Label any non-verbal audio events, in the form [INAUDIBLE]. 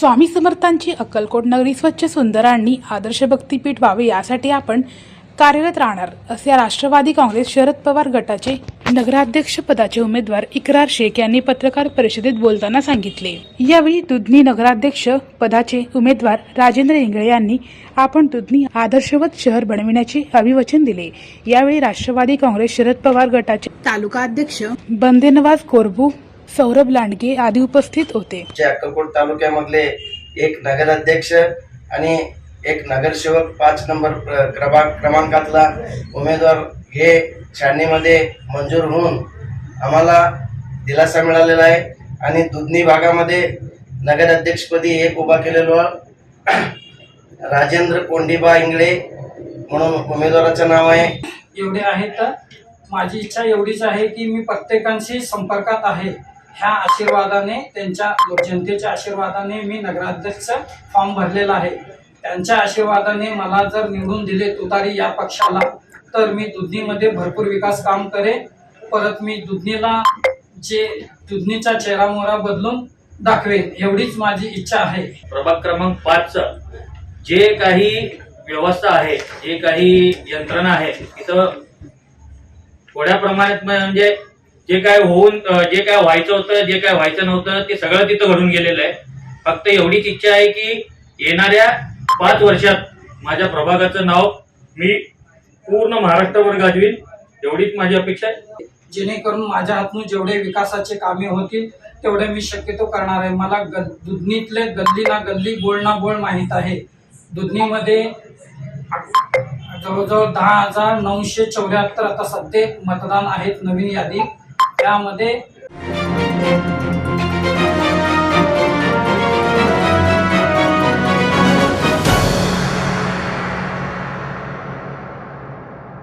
स्वामी समर्थांची अक्कलकोट नगरी स्वच्छ सुंदर आणि आदर्श भक्तीपीठ व्हावे यासाठी आपण कार्यरत राहणार असे राष्ट्रवादी काँग्रेस शरद पवार गटाचे नगराध्यक्ष पदाचे उमेदवार इक्रार शेख यांनी पत्रकार परिषदेत बोलताना सांगितले. यावेळी दुधनी नगराध्यक्ष पदाचे उमेदवार राजेंद्र इंगळे यांनी आपण दुधनी आदर्शवत शहर बनविण्याचे अभिवचन दिले. यावेळी राष्ट्रवादी काँग्रेस शरद पवार गटाचे तालुका अध्यक्ष बंदेनवाज कोरबू सौरभ लांडगे आदी उपस्थित होते. जे अक्कलकोट तालुक्यामधले एक नगराध्यक्ष आणि एक नगरसेवक पाच नंबर क्रमांक क्रमांकातला उमेदवार हे छाननीमध्ये मंजूर होऊन आम्हाला दिलासा मिळालेला आहे. आणि दुधनी भागामध्ये नगराध्यक्षपदी एक उभा केलेलो [CLEARS THROAT] राजेंद्र कोंडीबा इंगळे म्हणून उमेदवाराचं नाव आहे. एवढे आहे तर माझी इच्छा एवढीच आहे की मी प्रत्येकांशी संपर्कात आहे. ह्या आशीर्वादाने त्यांच्या जनतेच्या आशीर्वादाने मी नगराध्यक्ष फॉर्म भरलेला आहे. त्यांच्या आशीर्वादाने मला जर निवडून दिले तुतारी या पक्षाला तर मी दुधनीमध्ये भरपूर विकास काम करेन. परत मी दुधनीला जे दुधनीचा चेहरामोहरा बदलून दाखवेन एवढीच माझी इच्छा आहे. प्रभाग क्रमांक पाच जे काही व्यवस्था आहे जे काही यंत्रणा आहे तिथं थोड्या प्रमाणात म्हणजे जे काय होऊन जे काय व्हायचं होतं जे काय व्हायचं नव्हतं ते सगळं तिथं घडून गेलेलं आहे. फक्त एवढीच इच्छा आहे की येणाऱ्या पाच वर्षात माझ्या प्रभागाचं नाव मी पूर्ण महाराष्ट्रभर गाजवीन. एवढीच माझी अपेक्षा आहे. जेणेकरून माझ्या हातून जेवढे विकासाचे कामे होतील तेवढे मी शक्यतो करणार आहे. मला ग दुधनीतले गल्ली ना गल्ली बोल ना बोल माहीत आहे. दुधनीमध्ये जवळजवळ दहा हजार नऊशे चौऱ्याहत्तर आता सध्या मतदान आहेत नवीन यादी. त्यामध्ये